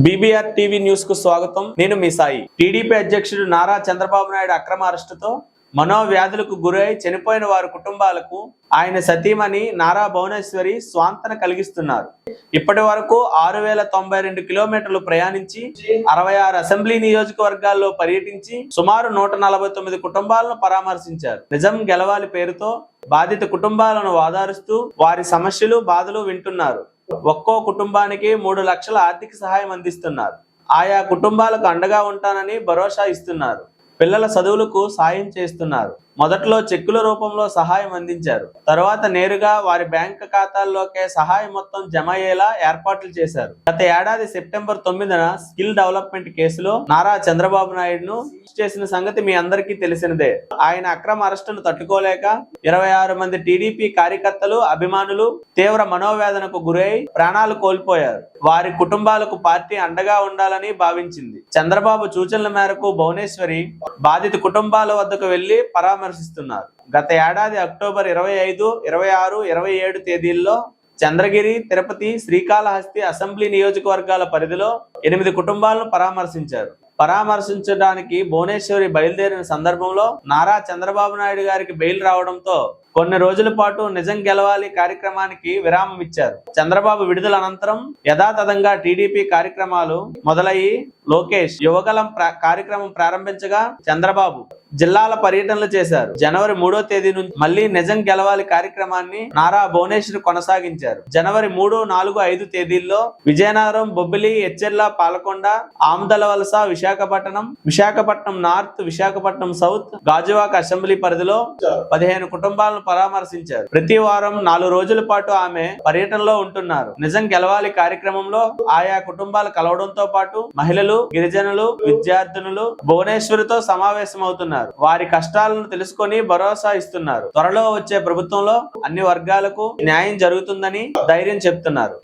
BBR TV న్యూస్కు స్వాగతం. నేను మీ సాయి. టీడీపీ అధ్యక్షుడు నారా చంద్రబాబు నాయుడు అక్రమ అరెస్టుతో మనోవ్యాధులకు గురై చనిపోయిన వారి కుటుంబాలకు ఆయన సతీమణి నారా భువనేశ్వరి స్వాంతన కలిగిస్తున్నారు. ఇప్పటి వరకు ఆరు వేల తొంభై రెండు కిలోమీటర్లు ప్రయాణించి అరవై ఆరు అసెంబ్లీ నియోజకవర్గాల్లో పర్యటించి సుమారు నూట నలభై తొమ్మిది కుటుంబాలను పరామర్శించారు. నిజం గెలవాలి పేరుతో బాధిత కుటుంబాలను వాదారుస్తూ వారి సమస్యలు బాధలు వింటున్నారు. ఒక్కో కుటుంబానికి మూడు లక్షల ఆర్థిక సహాయం అందిస్తున్నారు. ఆయా కుటుంబాలకు అండగా ఉంటానని భరోసా ఇస్తున్నారు. పిల్లల చదువులకు సాయం చేస్తున్నారు. మొదట్లో చెక్కుల రూపంలో సహాయం అందించారు. తర్వాత నేరుగా వారి బ్యాంక్ ఖాతాల్లోకే సహాయం మొత్తం జమ అయ్యేలా ఏర్పాట్లు చేశారు. గత ఏడాది సెప్టెంబర్ తొమ్మిదిన స్కిల్ డెవలప్మెంట్ కేసులో నారా చంద్రబాబు నాయుడును చేసిన సంగతి మీ అందరికీ తెలిసినదే. ఆయన అక్రమ అరెస్టును తట్టుకోలేక ఇరవై ఆరు మంది టీడీపీ కార్యకర్తలు అభిమానులు తీవ్ర మనోవేదనకు గురై ప్రాణాలు కోల్పోయారు. వారి కుటుంబాలకు పార్టీ అండగా ఉండాలని భావించింది. చంద్రబాబు సూచనల మేరకు భువనేశ్వరి బాధిత కుటుంబాల వద్దకు వెళ్ళి పరామర్శిస్తున్నారు. గత ఏడాది అక్టోబర్ ఇరవై ఐదు ఇరవై ఆరు ఇరవై ఏడు తేదీల్లో చంద్రగిరి తిరుపతి శ్రీకాళహస్తి అసెంబ్లీ నియోజకవర్గాల పరిధిలో ఎనిమిది కుటుంబాలను పరామర్శించారు. పరామర్శించడానికి భువనేశ్వరి బయలుదేరిన సందర్భంలో నారా చంద్రబాబు నాయుడు గారికి బెయిల్ రావడంతో కొన్ని రోజుల పాటు నిజం గెలవాలి కార్యక్రమానికి విరామం ఇచ్చారు. చంద్రబాబు విడుదల అనంతరం యథాతథంగా టీడీపీ కార్యక్రమాలు మొదలయ్యి లోకేష్ యువగలం కార్యక్రమం ప్రారంభించగా చంద్రబాబు జిల్లాల పర్యటనలు చేశారు. జనవరి మూడో తేదీ నుంచి మళ్ళీ నిజం గెలవాలి కార్యక్రమాన్ని నారా భువనేశ్వర్ కొనసాగించారు. జనవరి మూడు నాలుగు ఐదు తేదీల్లో Vizianagaram Bobbili Etcherla Palakonda Amadalavalasa Visakhapatnam Visakhapatnam north Visakhapatnam south Gajuwaka assembly పరిధిలో పదిహేను కుటుంబాలను పరామర్శించారు. ప్రతి వారం నాలుగు రోజుల పాటు ఆమె పర్యటనలో ఉంటున్నారు. నిజం గెలవాలి కార్యక్రమంలో ఆయా కుటుంబాలు కలవడంతో పాటు మహిళలు గిరిజనులు విద్యార్థినులు భువనేశ్వరితో సమావేశమవుతున్నారు. వారి కష్టాలను తెలుసుకొని భరోసా ఇస్తున్నారు. త్వరలో వచ్చే ప్రభుత్వంలో అన్ని వర్గాలకు న్యాయం జరుగుతుందని ధైర్యం చెప్తున్నారు.